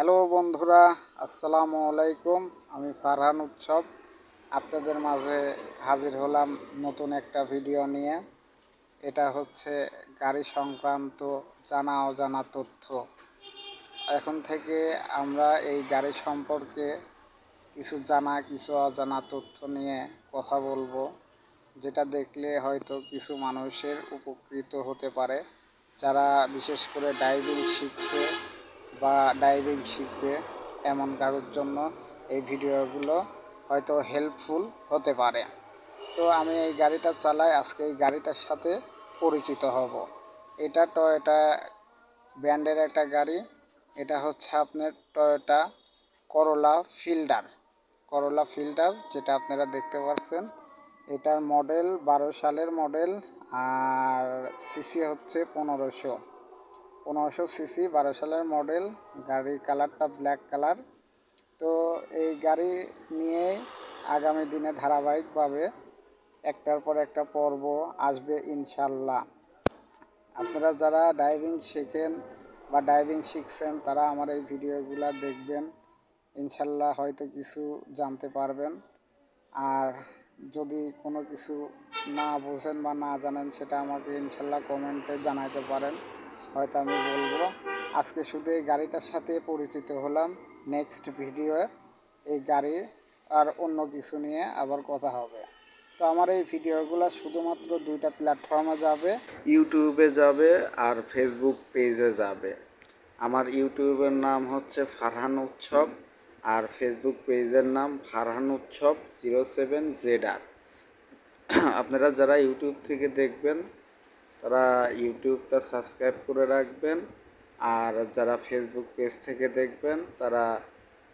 Hello বন্ধুরা, আসসালামু আলাইকুম। আমি ফারহান উৎসব। আপনাদের মাঝে হাজির হলাম নতুন একটা ভিডিও নিয়ে। এটা হচ্ছে গাড়ি সংক্রান্ত জানা অজানা তথ্য। এখন থেকে আমরা এই গাড়ি সম্পর্কে কিছু জানা, কিছু অজানা তথ্য নিয়ে কথা বলব, যেটা দেখলে হয়তো কিছু মানুষের উপকৃত হতে পারে। যারা বিশেষ করে ড্রাইভিং শিখছে বা ড্রাইভিং শিখবে এমন কারোর জন্য এই ভিডিওগুলো হয়তো হেল্পফুল হতে পারে। তো আমি এই গাড়িটা চালাই, আজকে এই গাড়িটার সাথে পরিচিত হব। এটা টয়োটা ব্র্যান্ডের একটা গাড়ি। এটা হচ্ছে আপনার Toyota Corolla Fielder Corolla Fielder যেটা আপনারা দেখতে পাচ্ছেন এটার মডেল বারো সালের মডেল আর সিসি হচ্ছে পনেরোশো। পনেরোশো সিসি, বারো সালের মডেল, গাড়ির কালারটা ব্ল্যাক কালার। তো এই গাড়ি নিয়ে আগামী দিনে ধারাবাহিকভাবে একটার পর একটা পর্ব আসবে ইনশাল্লাহ আপনারা যারা ড্রাইভিং শেখেন বা ড্রাইভিং শিখছেন, তারা আমার এই ভিডিওগুলো দেখবেন। ইনশাল্লাহ হয়তো কিছু জানতে পারবেন। আর যদি কোনো কিছু না বোঝেন বা না জানেন, সেটা আমাকে ইনশাল্লাহ কমেন্টে জানাতে পারেন। হয়তো আমি বলব। আজকে শুধু এই গাড়িটার সাথে পরিচিত হলাম। নেক্সট ভিডিওয়ে এই গাড়ি আর অন্য কিছু নিয়ে আবার কথা হবে। তো আমার এই ভিডিওগুলো শুধুমাত্র দুইটা প্ল্যাটফর্মে যাবে। ইউটিউবে যাবে আর ফেসবুক পেজে যাবে। আমার ইউটিউবের নাম হচ্ছে ফারহান উৎসব আর ফেসবুক পেজের নাম ফারহান উৎসব জিরো সেভেন জেড আর আপনারা যারা ইউটিউব থেকে দেখবেন তারা ইউটিউবটা সাবস্ক্রাইব করে রাখবেন। আর যারা ফেসবুক পেজ থেকে দেখবেন, তারা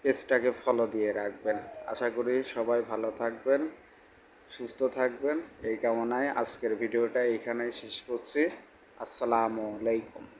পেজটাকে ফলো দিয়ে রাখবেন। আশা করি সবাই ভালো থাকবেন, সুস্থ থাকবেন। এই কামনায় আজকের ভিডিওটা এখানেই শেষ করছি। আসসালামু আলাইকুম।